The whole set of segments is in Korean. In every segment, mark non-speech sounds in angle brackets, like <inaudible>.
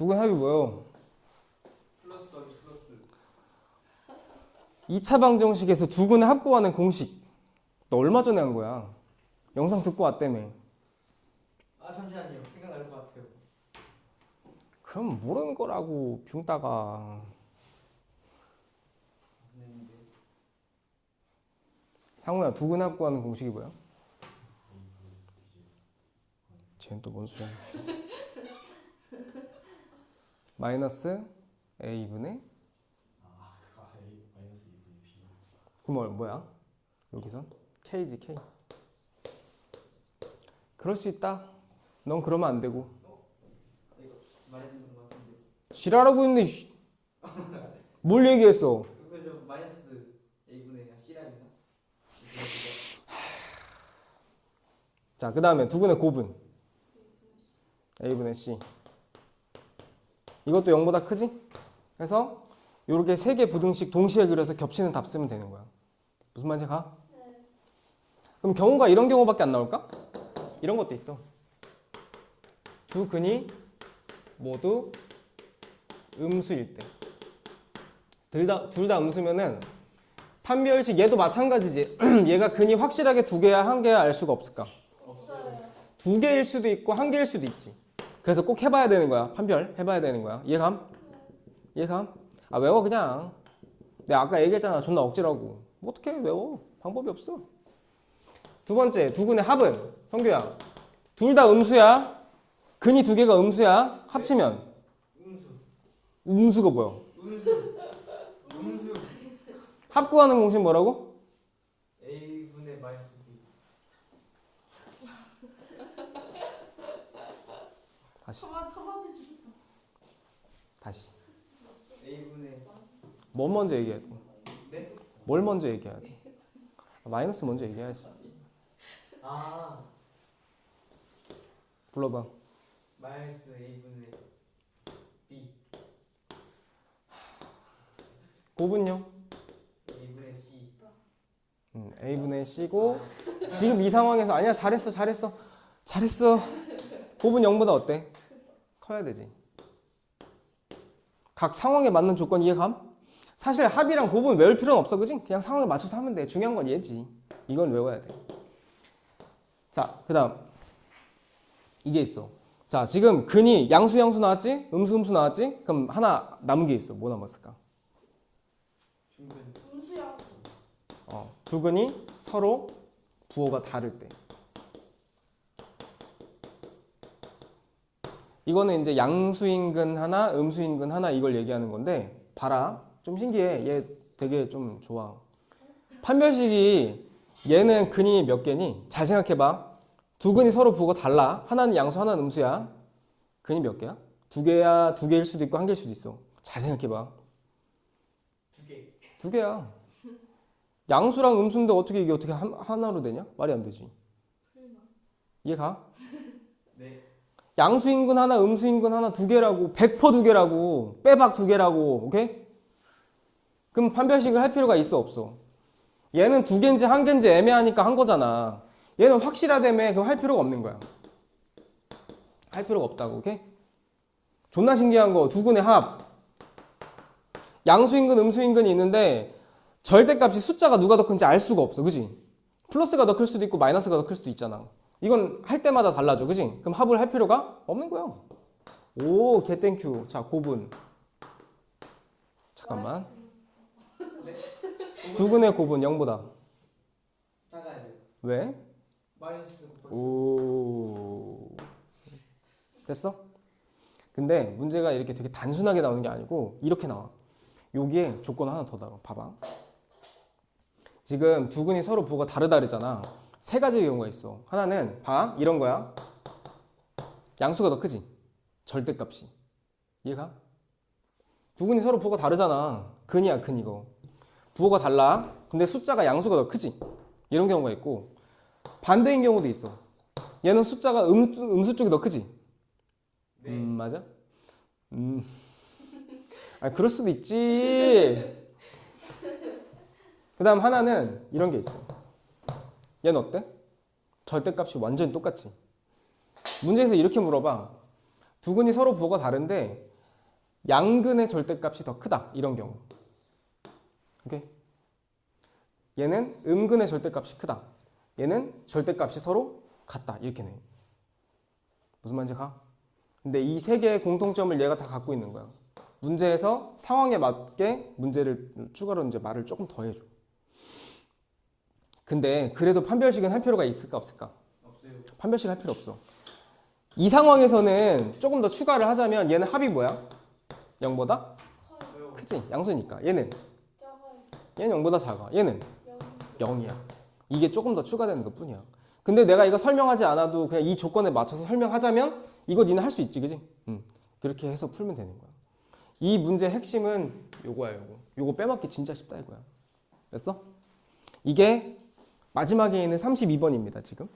두근 합이 뭐예요? 플러스 더하기 플러스 2차 방정식에서 두근의 합구하는 공식. 너 얼마 전에 한 거야? 영상 듣고 왔다며. 아 잠시만요 생각날 것 같아요 그럼 모르는 거라고 붕따가. 네, 상우야 두 근 합 구하는 공식이 뭐야? 쟤는 또 뭔 소리야? <laughs> 마이너스 a분의 그럼 뭐- 뭐야? 여기선 k지 k. 그럴 수 있다. 넌 그러면 안 되고. 말했던 것 같은데 지랄하고 있네. 씨. 뭘 얘기했어? 그거 좀 마이너스? 자, 그 다음에 두근의 곱은 a분의 c. 이것도 0보다 크지? 그래서 이렇게 세 개 부등식 동시에 그려서 겹치는 답 쓰면 되는 거야. 무슨 말인지 가? 그럼 경우가 이런 경우밖에 안 나올까? 이런 것도 있어. 두 근이 모두 음수일 때. 둘다 둘 다 음수면은 판별식 얘도 마찬가지지. <clears throat> 얘가 근이 확실하게 두 개야 한 개야 알 수가 없을까? 없어요. 두 개일 수도 있고 한 개일 수도 있지. 그래서 꼭 해봐야 되는 거야. 판별 해봐야 되는 거야. 이해감? 이해감? 아 외워 그냥. 내가 아까 얘기했잖아. 존나 억지라고. 뭐 어떻게 외워? 방법이 없어. 두 번째 두 근의 합은 성규야. 둘 다 음수야. 근이 두 개가 음수야. 합치면 음수 음수가 뭐야? 음수 음수 합구하는 공식 뭐라고? a분의 마이너스 b 다시 저만 쳐봐도 주세요. 다시. a분의 뭐 먼저 얘기해야 돼? 네? 뭘 먼저 얘기해야 돼? 아, 마이너스 먼저 얘기해야지. 아 불러봐. 마이너스 a분의 b 곱은요? a분의 c 음, A분의 C고 지금 이 상황에서 아니야 잘했어 잘했어 잘했어 곱은 0보다 어때? 커야 되지 각 상황에 맞는 조건 이해감? 사실 합이랑 곱은 외울 필요는 없어 그지? 그냥 상황에 맞춰서 하면 돼 중요한 건 얘지 이건 외워야 돼 자 그 다음 이게 있어 자 지금 근이 양수 양수 나왔지? 음수 음수 나왔지? 그럼 하나 남은 게 있어 뭐 남았을까? 중근 음수야. 어, 두 근이 서로 부호가 다를 때. 이거는 이제 양수인근 하나, 음수인근 하나 이걸 얘기하는 건데 봐라. 좀 신기해. 얘 되게 좀 좋아. 판별식이 얘는 근이 몇 개니? 잘 생각해 봐. 두 근이 서로 부호가 달라. 하나는 양수, 하나는 음수야. 근이 몇 개야? 두 개야, 두 개일 수도 있고 한 개일 수도 있어. 잘 생각해 봐. 두 개 두 개야. 양수랑 음수인데 어떻게 이게 어떻게 한, 하나로 되냐? 말이 안 되지. 이해가? 네 양수인근 하나, 음수인근 하나 두 개라고, 100%두 개라고, 빼박 두 개라고, 오케이? 그럼 판별식을 할 필요가 있어, 없어? 얘는 두 개인지 한 개인지 애매하니까 한 거잖아. 얘는 확실하다며, 그럼 할 필요가 없는 거야. 할 필요가 없다고, 오케이? 존나 신기한 거, 두 근의 합. 양수인근, 음수인근이 있는데, 절대값이 숫자가 누가 더 큰지 알 수가 없어, 그지? 플러스가 더 클 수도 있고, 마이너스가 더 클 수도 있잖아. 이건 할 때마다 달라져, 그지? 그럼 합을 할 필요가 없는 거야. 오, 개땡큐. 자, 고분. 잠깐만. 두근의 고분 0보다. 작아야 돼 왜? 마이너스. 됐어? 근데 문제가 이렇게 되게 단순하게 나오는 게 아니고 이렇게 나와. 여기에 조건 하나 더 나와. 봐봐. 지금 두 근이 서로 부가 다르다르잖아. 세 가지 경우가 있어. 하나는 봐 이런 거야. 양수가 더 크지. 절대값이. 이해가? 두 근이 서로 부가 다르잖아. 근이야 근 이거. 부호가 달라. 근데 숫자가 양수가 더 크지. 이런 경우가 있고 반대인 경우도 있어. 얘는 숫자가 음, 음수 쪽이 더 크지. 네 음 맞아? 음. 아 그럴 수도 있지. <laughs> 그 다음 하나는 이런 게 있어. 얘는 어때? 절대값이 완전히 똑같지. 문제에서 이렇게 물어봐. 두 근이 서로 부호가 다른데 양근의 절대값이 더 크다. 이런 경우. 오케이? 얘는 음근의 절대값이 크다. 얘는 절대값이 서로 같다. 이렇게 내. 무슨 말인지 가? 근데 이 세 개의 공통점을 얘가 다 갖고 있는 거야. 문제에서 상황에 맞게 문제를 추가로 이제 말을 조금 더 해줘. 근데 그래도 판별식은 할 필요가 있을까 없을까? 없어요. 판별식 할 필요 없어. 이 상황에서는 조금 더 추가를 하자면 얘는 합이 뭐야? 0보다 커요. 크지? 양수니까. 얘는 작아요. 얘는 0보다 작아. 얘는 영. 0이야. 이게 조금 더 추가되는 것 뿐이야. 근데 내가 이거 설명하지 않아도 그냥 이 조건에 맞춰서 설명하자면 이거 니는 할 수 있지, 그지? 응. 그렇게 해서 풀면 되는 거야. 이 문제의 핵심은 요거야, 요거. 요거 빼먹기 진짜 쉽다 이거야. 됐어? 이게 마지막에 있는 32번입니다, 지금.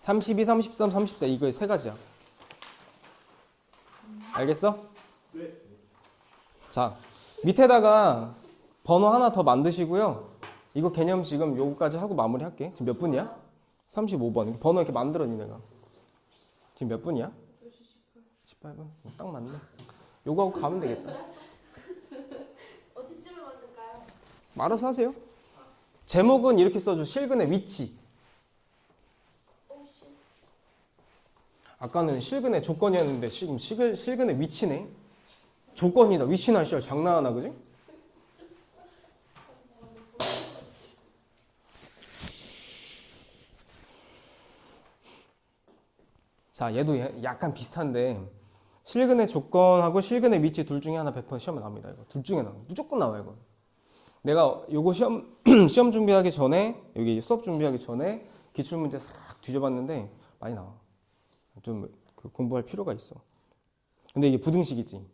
32, 33, 34 이거 세 가지야. 알겠어? 네. 자, 밑에다가 번호 하나 더 만드시고요. 이거 개념 지금 요거까지 하고 마무리할게. 지금 몇 분이야? 35번. 번호 이렇게 만들어 니네가. 지금 몇 분이야? 18분. 어, 딱 맞네. 요거 하고 가면 되겠다. <laughs> 어디쯤에 만들까요? 알아서 하세요. 제목은 이렇게 써줘. 실근의 위치. 아까는 실근의 조건이었는데 지금 실, 실근의 위치네. 조건이다. 위치나 시절 장난하나 그지? 자, 얘도 얘- 약간 비슷한데 실근의 조건하고 실근의 위치 둘 중에 하나 100% 시험에 나옵니다. 이거 둘 중에 나 무조건 나와 이거. 내가 요거 시험 <clears throat> 시험 준비하기 전에 여기 수업 준비하기 전에 기출 문제 싹 뒤져봤는데 많이 나와. 좀 그 공부할 필요가 있어. 근데 이게 부등식이지.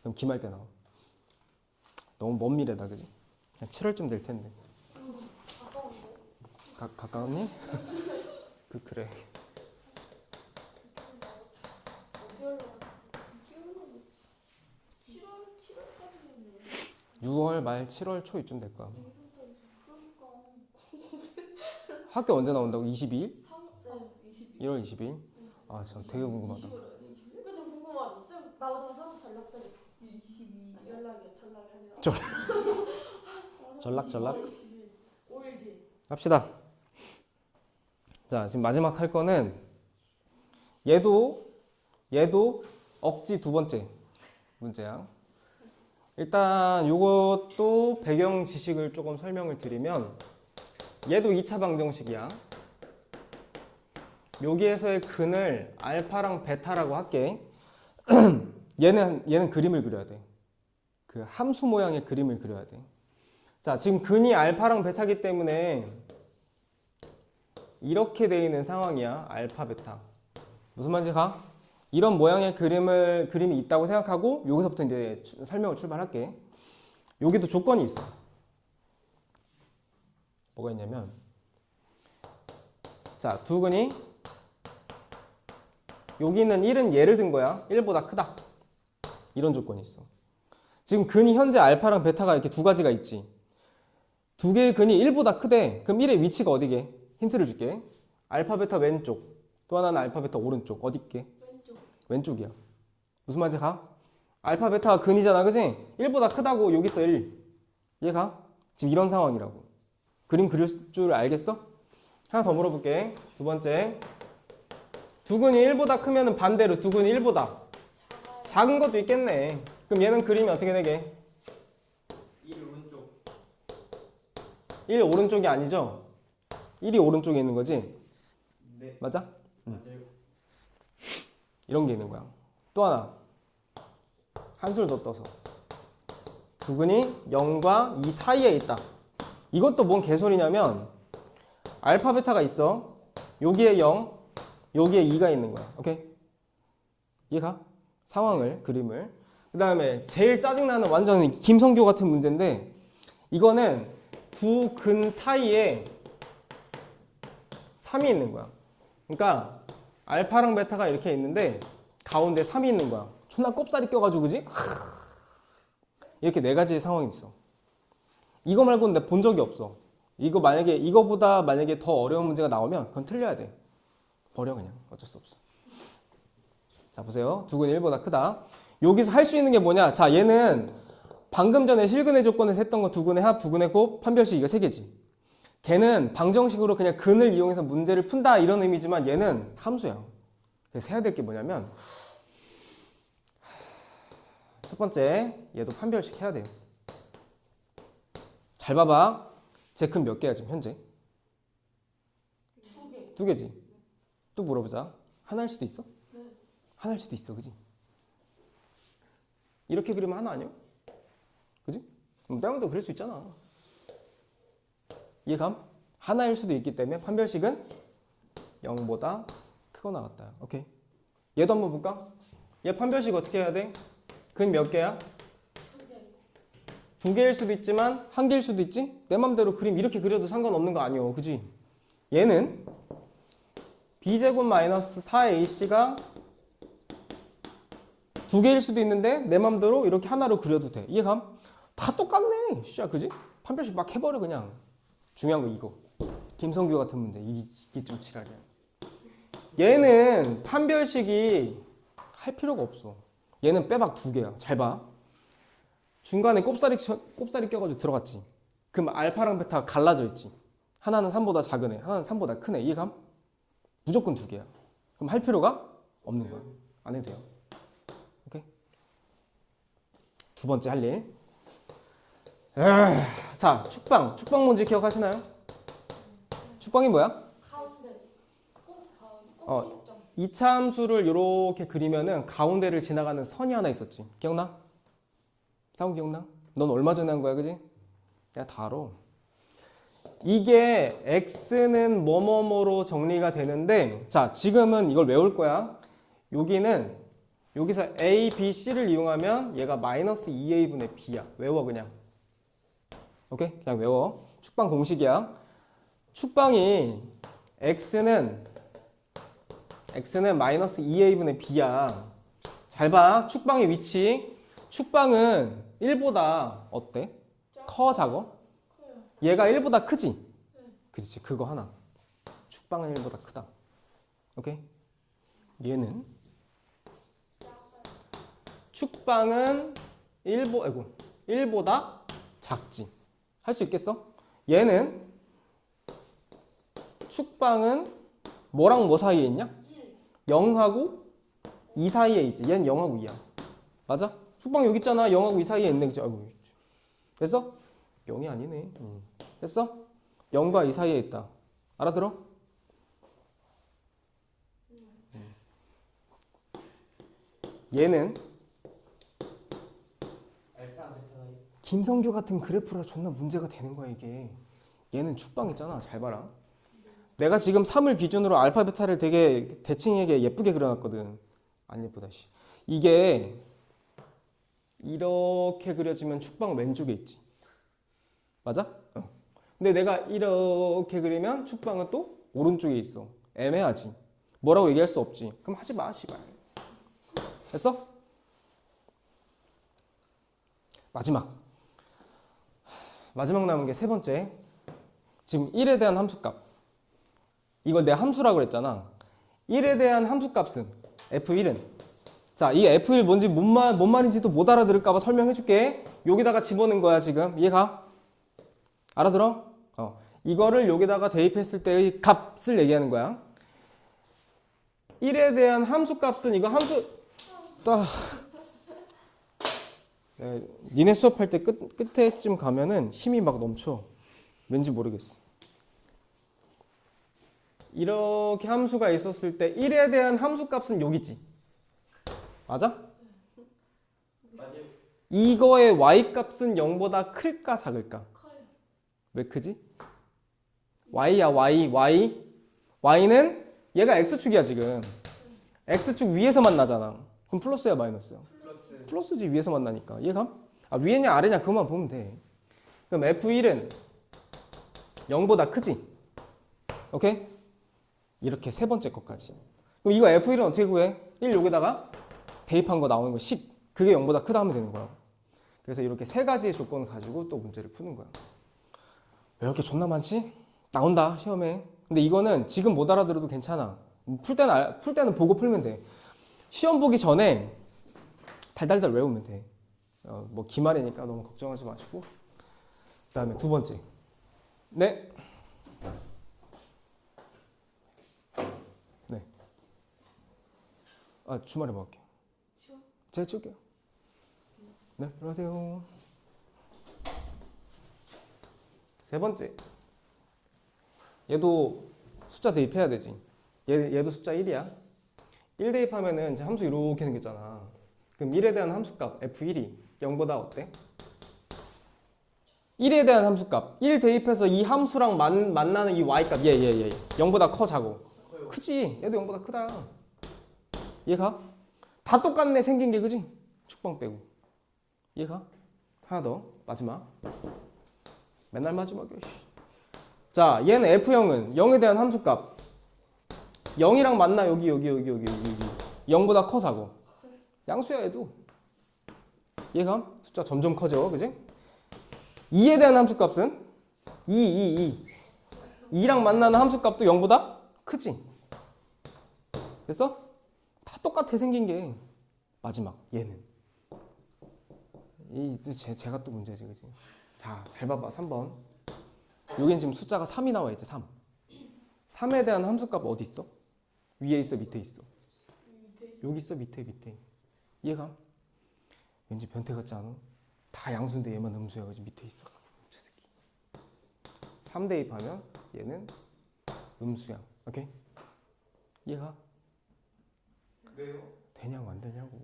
그럼 기말 때 나와. 너무 먼 미래다, 그지? 7월쯤 될 텐데. 가, 가까웠니? <laughs> 그 그래. 어디 올라갔어? 7월 7월까지는 6월 말 7월 초 이쯤 될 거야. 그러니까 학교 언제 나온다고? 22일? 3 네. 20. 1월 22일? 아, 저 되게 궁금하다. 그저 궁금하다. 쌤 나보다 사실 전략들이 22 연락이야. 전락이 아니라. 전- <laughs> 전락, 전락? 5일 뒤. 합시다. 자, 지금 마지막 할 거는 얘도 얘도 억지 두 번째 문제야. 일단 요것도 배경 지식을 조금 설명을 드리면 얘도 2차 방정식이야. 여기에서의 근을 알파랑 베타라고 할게. <clears throat> 얘는 얘는 그림을 그려야 돼. 그 함수 모양의 그림을 그려야 돼. 자, 지금 근이 알파랑 베타기 때문에 이렇게 돼 있는 상황이야. 알파, 베타. 무슨 말인지 가? 이런 모양의 그림을 그림이 있다고 생각하고 여기서부터 이제 주- 설명을 출발할게. 여기도 조건이 있어. 뭐가 있냐면 자, 두 근이 여기 있는 1은 얘를 든 거야. 1보다 크다. 이런 조건이 있어. 지금 근이 현재 알파랑 베타가 이렇게 두 가지가 있지. 두 개의 근이 1보다 크대. 그럼 1의 위치가 어디게? 힌트를 줄게. 알파 베타 왼쪽. 또 하나는 알파 베타 오른쪽. 어디게? 왼쪽. 왼쪽이야. 무슨 말인지 가? 알파 베타가 근이잖아. 그지? 1보다 크다고 여기 있어 1. 얘가? 지금 이런 상황이라고. 그림 그릴 줄 알겠어? 하나 더 물어볼게. 두 번째. 두 근이 1보다 크면은 반대로 두 근이 1보다 작아요. 작은 것도 있겠네. 그럼 얘는 그림이 어떻게 되게? 1 오른쪽. 1 오른쪽이 아니죠? 1이 오른쪽에 있는 거지? 네. 맞아? 맞아요. 이런 게 있는 거야. 또 하나. 한술 더 떠서. 두근이 0과 2 사이에 있다. 이것도 뭔 개소리냐면 알파 베타가 있어. 여기에 0, 여기에 2가 있는 거야. 오케이? 이해가? 상황을, 그림을. 그 다음에 제일 짜증나는 완전 김성교 같은 문제인데 이거는 두 근 사이에 3이 있는 거야. 그러니까 알파랑 베타가 이렇게 있는데 가운데 3이 있는 거야. 존나 꼽살이 껴가지고 그지? 이렇게 네 가지의 상황이 있어. 이거 말고는 내가 본 적이 없어. 이거 만약에 이거보다 만약에 더 어려운 문제가 나오면 그건 틀려야 돼. 버려 그냥 어쩔 수 없어. 자 보세요. 두근 1보다 크다. 여기서 할 수 있는 게 뭐냐? 자, 얘는 방금 전에 실근의 조건에서 했던 거 두근의 합, 두근의 곱, 판별식 이거 세 개지. 걔는 방정식으로 그냥 근을 이용해서 문제를 푼다 이런 의미지만 얘는 함수야. 그래서 해야 될 게 뭐냐면 첫 번째 얘도 판별식 해야 돼요. 잘 봐봐. 제 근 몇 개야 지금 현재? 두 개지. 또 물어보자. 하나일 수도 있어? 네. 하나일 수도 있어, 그지? 이렇게 그리면 하나 아니야? 그지? 그럼 때문에 그릴 수 있잖아. 이해감? 하나일 수도 있기 때문에 판별식은 0보다 크거나 같다. 오케이. 얘도 한번 볼까? 얘 판별식 어떻게 해야 돼? 근 몇 개야? 두 개일 수도 있지만 한 개일 수도 있지? 내 맘대로 그림 이렇게 그려도 상관없는 거 아니오. 그지? 얘는 b제곱 마이너스 4ac가 두 개일 수도 있는데 내 맘대로 이렇게 하나로 그려도 돼. 이해감? 다 똑같네. 씨야, 그지? 판별식 막 해버려 그냥. 중요한 거 이거. 김성규 같은 문제. 이- 이게 좀 지랄이야. 얘는 판별식이 할 필요가 없어. 얘는 빼박 두 개야. 잘 봐. 중간에 꼽사리, 쳐- 꼽사리 껴가지고 들어갔지. 그럼 알파랑 베타가 갈라져 있지. 하나는 3보다 작은 애, 하나는 3보다 큰 애. 이해감? 무조건 두 개야. 그럼 할 필요가 없는 거야. 안 해도 돼요. 오케이? 두 번째 할 일. 자, 축방. 축방 뭔지 기억하시나요? 축방이 뭐야? 가운데. 어. 꼭 직점. 이차 함수를 이렇게 그리면은 가운데를 지나가는 선이 하나 있었지. 기억나? 싸움 기억나? 넌 얼마 전에 한 거야, 그지? 내가 다 알아. 이게 x는 뭐뭐뭐로 정리가 되는데, 자, 지금은 이걸 외울 거야. 여기는 여기서 a, b, c를 이용하면 얘가 마이너스 2a분의 b야. 외워 그냥. 오케이? 그냥 외워. 축방 공식이야. 축방이 x는 x는 마이너스 2a분의 b야. 잘 봐. 축방의 위치. 축방은 1보다 어때? 커 작어? 얘가 1보다 크지? 네. 그렇지. 그거 하나. 축방은 1보다 크다. 오케이? 얘는 축방은 1보 아이고 1보다 작지. 할 수 있겠어? 얘는 축방은 뭐랑 뭐 사이에 있냐? 1. 0하고 2 사이에 있지. 얘는 0하고 2야. 맞아? 숙방 여기 있잖아. 0하고 2 사이에 있네. 그치? 아이고. 됐어? 0이 아니네. 응. 됐어? 0과 2 사이에 있다. 알아들어? 음. 얘는 알파 베타 김성규 같은 그래프라 존나 문제가 되는 거야 이게. 얘는 축방 있잖아. 잘 봐라. 내가 지금 3을 기준으로 알파 베타를 되게 대칭하게 예쁘게 그려놨거든. 안 예쁘다 씨. 이게 이렇게 그려지면 축방 왼쪽에 있지. 맞아? 어. 근데 내가 이렇게 그리면 축방은 또 오른쪽에 있어. 애매하지. 뭐라고 얘기할 수 없지. 그럼 하지 마, 씨발. 됐어? 마지막. 마지막 남은 게 세 번째. 지금 1에 대한 함수값. 이걸 내가 함수라고 그랬잖아. 1에 대한 함수값은 F1은 자, 이 F1 뭔지 뭔, 말, 뭔 말인지도 못 알아들을까봐 설명해 줄게. 여기다가 집어넣은 거야, 지금. 이해가? 알아들어? 어. 이거를 여기다가 대입했을 때의 값을 얘기하는 거야. 1에 대한 함수값은 이거 함수 딱 네, 니네 수업할 때 끝, 끝에쯤 가면은 힘이 막 넘쳐. 왠지 모르겠어. 이렇게 함수가 있었을 때 1에 대한 함수 값은 여기지. 맞아? 이거의 y 값은 0보다 클까 작을까? 커요. 왜 크지? y야 y y y는 얘가 x축이야 지금 x축 위에서 만 나잖아 그럼 플러스야 마이너스야 플러스 플러스지 위에서 만나니까 이해감? 아 위에냐 아래냐 그것만 보면 돼 그럼 f1은 0보다 크지? 오케이? 이렇게 세 번째 것까지 그럼 이거 f1은 어떻게 구해? 1 여기다가 대입한 거 나오는 거 10. 그게 0보다 크다 하면 되는 거야. 그래서 이렇게 세 가지의 조건을 가지고 또 문제를 푸는 거야. 왜 이렇게 존나 많지? 나온다, 시험에. 근데 이거는 지금 못 알아들어도 괜찮아. 풀 때는, 알- 풀 때는 보고 풀면 돼. 시험 보기 전에 달달달 외우면 돼. 어, 뭐 기말이니까 너무 걱정하지 마시고. 그 다음에 두 번째. 네. 네. 아 주말에 먹을게요. 치워? 제가 치울게요. 네, 들어가세요. 세 번째. 얘도 숫자 대입해야 되지. 얘, 얘도 숫자 1이야. 1 대입하면은 이제 함수 이렇게 생겼잖아. 그럼 1에 대한 함수값 F1이 0보다 어때? 1에 대한 함수값. 1 대입해서 이 함수랑 만, 만나는 이 y값. 얘 얘 얘 0보다 커 자고. 커요. 크지? 얘도 0보다 크다. 얘가? 다 똑같네 생긴 게. 그지? 축방 빼고. 얘가? 하나 더. 마지막. 맨날 마지막이야 씨. 자 얘는 F0은 0에 대한 함수값. 0이랑 만나. 여기 여기 여기 여기 여기 0보다 커 자고 양수야 얘도 얘가 숫자 점점 커져 그지? 2에 대한 함수값은 2 2 2 2랑 만나는 함수값도 0보다 크지? 됐어? 다 똑같아 생긴 게 마지막 얘는 이또 제, 제가 또 문제지 그지? 자 잘 봐봐 3번 여긴 지금 숫자가 3이 나와 있지 3 3에 대한 함수값 어디 있어? 위에 있어 밑에 있어? 밑에 있어. 여기 있어 밑에 밑에 얘가 왠지 변태 같지 않아? 다 양수인데 얘만 음수야 그지 밑에 있어 저 새끼 3 대 입하면 얘는 음수야 오케이? 얘가 왜요? 되냐고 안 되냐고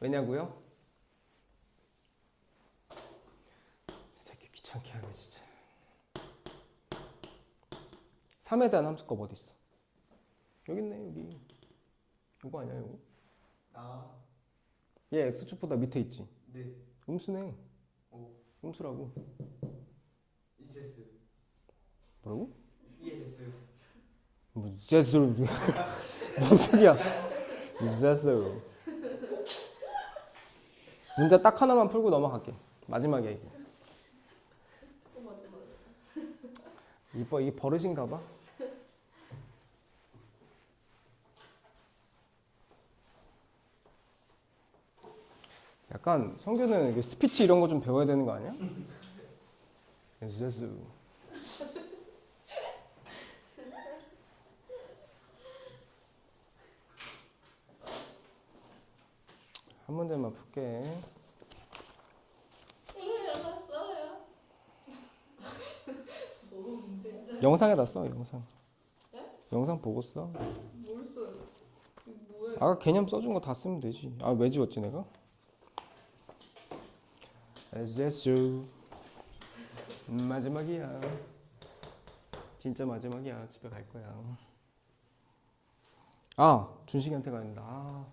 왜냐고요? 이 새끼 귀찮게 하네 진짜 3에 대한 함수값 어디 있어? 여기 있네 여기 이거 아니야 이거? 아, 얘 x축보다 밑에 있지 네. 음수네 오. 음수라고 이제스. 뭐라고? 이해했어요. 뭐 제스 <laughs> 뭔 소리야 제스 문제 딱 하나만 풀고 넘어갈게 마지막이야 이거 또 맞아 맞아. 이뻐 이게 버릇인가 봐 약간 성규는 스피치 이런 거 좀 배워야 되는 거 아니야? 제스 한 문제만 풀게. 영상에다 써 영상 네? 영상 보고 써 뭘 써요? 뭐예요? 아까 개념 써준 거 다 쓰면 되지 아 왜 지웠지 내가? 에스제스 마지막이야. 진짜 마지막이야. 집에 갈 거야. 아 준식이한테 가야 된다. 아.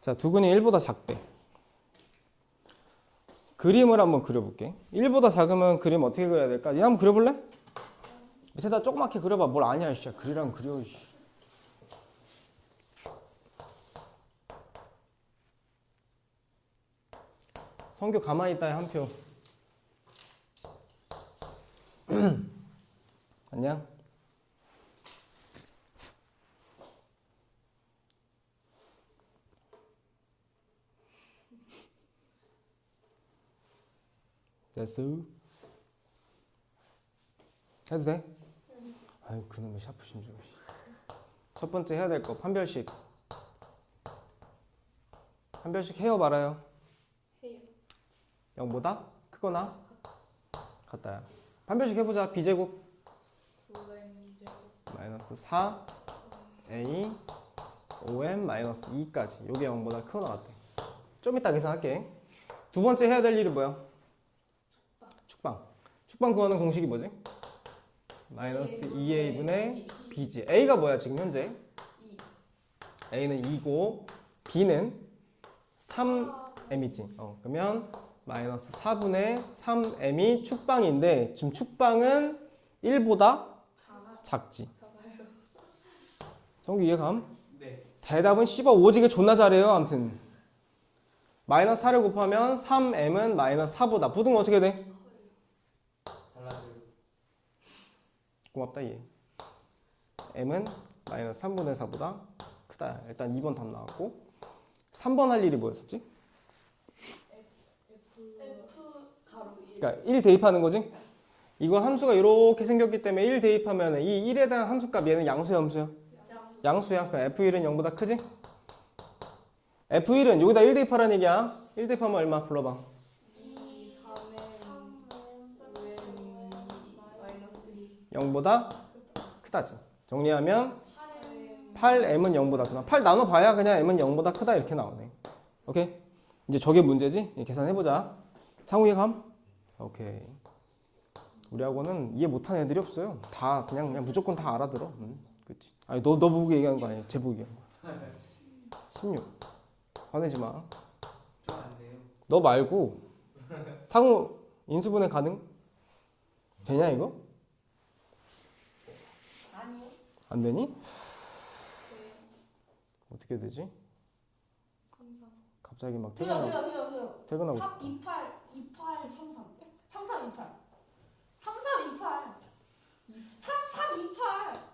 자, 두근이 1보다 작대. 그림을 한번 그려볼게. 1보다 작으면 그림 어떻게 그려야 될까? 얘 한번 그려볼래? 밑에다 조그맣게 그려봐. 뭘 아냐, 씨. 그리라면 그려, 씨. 성규 가만히 있다, 한 표. <clears throat> 안녕? 됐어? 해도 돼? 아유 그놈의 샤프심 좀. 씨. 첫 번째 해야 될 거 판별식. 판별식 해요 말아요. 해요. 0보다 크거나 같다야. 판별식 해보자. b제곱 마이너스 4 a 5m 마이너스 2까지. 요게 0보다 크거나 같대. 좀 이따 계산할게. 두 번째 해야 될 일이 뭐야? 축방. 축방 구하는 공식이 뭐지? 마이너스 2a분의 b지. a가 뭐야 지금 현재? 2. a는 2고 b는 3m이지. 어, 그러면 마이너스 4분의 3m이 축방인데 지금 축방은 1보다 작아 작지. 정규 이해감? 네. 대답은 씨발 오지게 존나 잘해요. 아무튼 마이너스 4를 곱하면 3m은 마이너스 4보다 부등은 어떻게 돼? 달라져요. 고맙다 얘. m은 마이너스 3분의 4보다 크다. 일단 2번 답 나왔고 3번 할 일이 뭐였었지? F F 가로 1 그러니까 1 대입하는 거지? 이거 함수가 이렇게 생겼기 때문에 1 대입하면 이 1에 대한 함수값 얘는 양수야 함수야? 양 양수야. 그럼 F1은 0보다 크지? F1은 여기다 1 대입하라는 얘기야. 1 대입하면 얼마? 불러봐. 2 3M 5M 마이너스 2 0보다 크다지. 정리하면 8M 8m은 0보다 크다. 8 나눠봐야 그냥 m은 0보다 크다 이렇게 나오네. 오케이? 이제 저게 문제지? 예, 계산해보자. 상우이 감? 오케이. 우리하고는 이해 못하는 애들이 없어요. 다 그냥 그냥 무조건 다 알아들어. 응, 그렇지. 아니 너 너 보고 얘기하는 거 아니야? 쟤 보고 얘기하는 거야. 16. 화내지 마. 너 말고 상우 인수분해 가능? 되냐 이거? 아니요. 안 되니? 어떻게 되지? 3 3 갑자기 막 돼요 퇴근하고 돼요 돼요 돼요. 퇴근하고 3 싶다. 28 28 33 33 28 33 28 33 28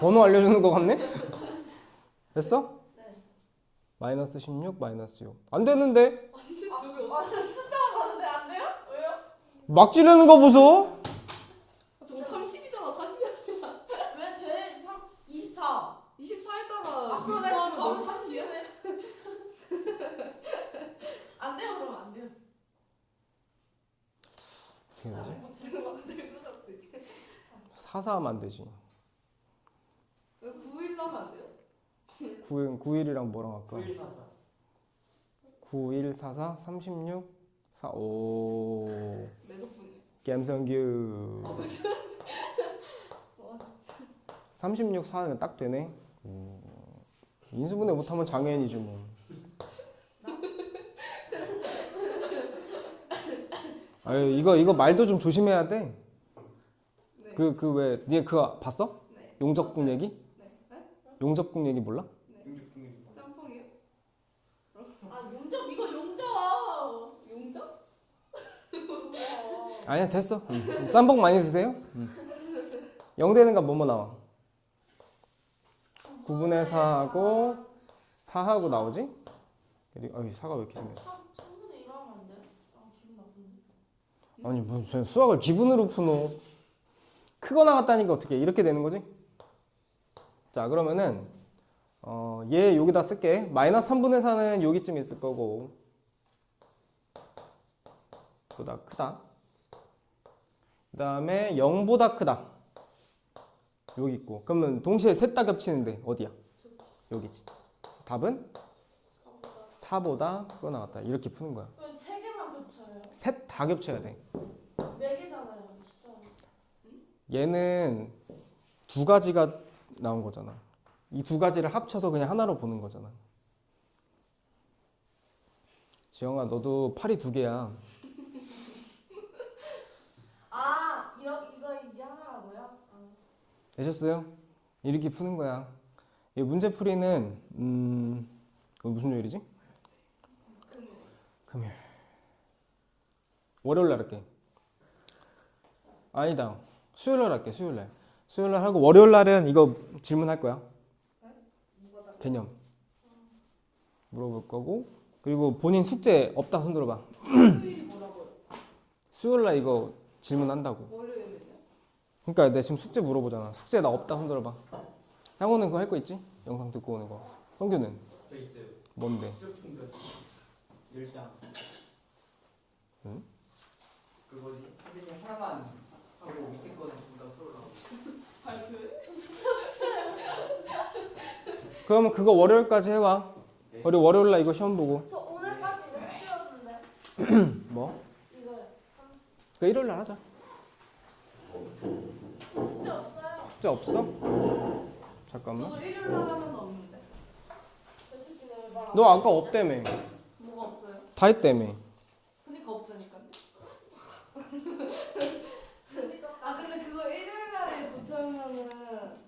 번호 알려주는 거 같네? 됐어? 네. 마이너스 16, 마이너스 6. 안 되는데? 저기 아, 아, 숫자만 봤는데 안 돼요? 왜요? 막 지르는 거 보소? 저거 30이잖아 40이야 왜 돼? 3 24 24 했다가 아 그러네 하면 바로 너무 40이야? 40이네 안 돼요 그러면 안 돼요 어떻게 되지? 될것 같아 4, 4 하면 안 되지. 9일 하면 안 돼요? 9, 9일이랑 뭐랑 할까? 9144. 9, 1, 4, 4, 36, 4, 오. 내 덕분이야 갬성규. 아 맞아 <laughs> 와 36, 4는 딱 되네. 오. 인수분해 못하면 장애인이지 뭐. 아유 이거 이거 말도 좀 조심해야 돼. 네. 그 그 왜 니네 그거 봤어? 네. 용접국 얘기? 네. 네? 용접국 얘기 몰라? 짬뽕이요? 아 용접 이거 용접 용접? <laughs> 아니야 됐어. 음. 짬뽕 많이 드세요? 음. 0 되는 값 뭐뭐 나와? 9분의 4하고 4하고 나오지? 그리고 어이 4가 왜 이렇게 생겼어? 3분의 1 하면 안 돼? 아 기분 나쁜데 아니 무슨 수학을 기분으로 푸노? 크거 나갔다니까 어떻게 이렇게 되는 거지? 자 그러면은 어, 얘 여기다 쓸게. 마이너스 3분의 4는 여기쯤 있을 거고. 보다 크다. 그 다음에 0보다 크다. 여기 있고. 그러면 동시에 셋 다 겹치는데 어디야? 여기지. 답은? 4보다 크거 나갔다. 이렇게 푸는 거야? 셋 다 겹쳐야 돼 네 개잖아요 진짜 얘는 두 가지가 나온 거잖아. 이 두 가지를 합쳐서 그냥 하나로 보는 거잖아. 지영아, 너도 팔이 두 개야. 아 이거 이거 이게 하나라고요? 아. 되셨어요? 이렇게 푸는 거야. 이 문제 풀이는 음, 무슨 요일이지? 금요일 월요일 날 할게. 아니다. 수요일 날 할게. 수요일 날. 수요일 날 하고 월요일 날은 이거 질문할 거야. 개념. 물어볼 거고 그리고 본인 숙제 없다 손 들어봐. <clears throat> 수요일 날 이거 질문한다고. 그러니까 내가 지금 숙제 물어보잖아. 숙제 나 없다 손 들어봐. 상호는 그거 할 거 있지? 영상 듣고 오는 거. 성규는. 뭔데? 수업 충전 10장. 응? 그거지. 선생님 하나만 하고 밑에 거는 둘다 풀어라고. 발표해? 그러면 그거 월요일까지 해와. 네. 우리 월요일 날 이거 시험 보고. 저 오늘까지 이거 숙제였는데 <clears throat> 뭐? 이거요 그 일요일 날 하자. 저 숙제 없어요 숙제 없어? 잠깐만. 저도 일요일 날 하면 없는데 너 아까 없다며. 뭐가 없어요? 다 했다며. 수학여행은